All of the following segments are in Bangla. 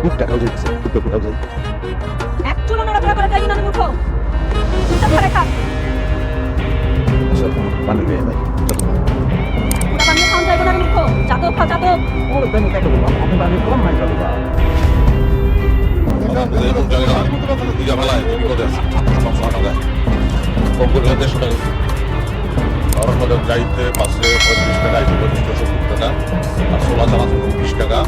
খুব টাকাও যাচ্ছে খুব টাকাও যাচ্ছে। এক চুলো নড়াচড়া করে যাই না মুঠো চুপচাপ ধরে খা। সব পানি পেয়ে যায় যত পানি খাওয়া যাইবে না মুঠো চাতো খা চাতো ওর দেন কাকে বলব আমি পানি কম নাই চলবে এরকম জানি না দুই বেলায় বিপদে আছে পাঁচশো টাকা কম করে দেড়শো টাকা কারণ আমাদের যাইতে পাশে পঁয়ত্রিশ টাকা সত্তর টাকা আর ষোলা চালাতে বিশ টাকা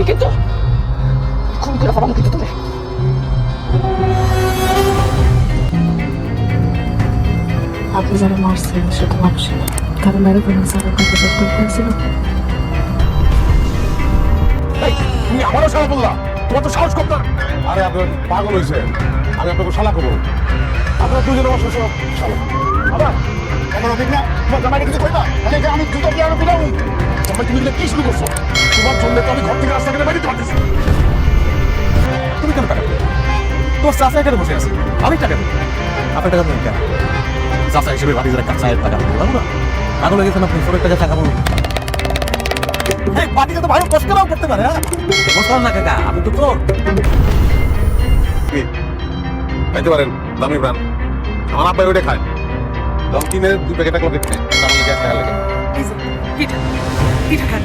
আমি কিন্তু খুন করে ফেলাম কিন্তু তোদের আপনি যারা মারছেন সে তো মানুষ। না তারা মেরে ফেলেন স্যার কাছে যখন করেছিল তুমি আমারও শালা বললা। তোমার তো সাহস করতে আরে আপনার পাগল হয়েছে। আমি আপনাকে শালা করব। আপনার দুজনে আমার শ্বশুর শালা। আবার কেমন ঠিক না। তোমার জামাইকে কিছু কইবা তাহলে জামাই তুমি কি শুরু করছ? তোমার জন্য তো আমি ঘর থেকে রাস্তা কেটে বেরিয়ে পারতেছি তুমি কেন টাকা তোর চাষা এখানে বসে আছে? আমি টাকা দেবো আপনার টাকা দেবেন কেন? চাষা হিসেবে বাড়ি যারা চায়ের টাকা দেবো না? হয়ে গেছেন আপনি ফোনের টাকা টাকা বলুন এই তো ভাই কষ্ট নাও করতে পারে হ্যাঁ? কষ্ট না কাকা আমি তো তোর খাইতে পারেন দামি ব্রান্ড আমার আব্বাই খায়। দশ দিনের দুই প্যাকেট টাকা দেখতে খেয়াল লাগে পিঠা খান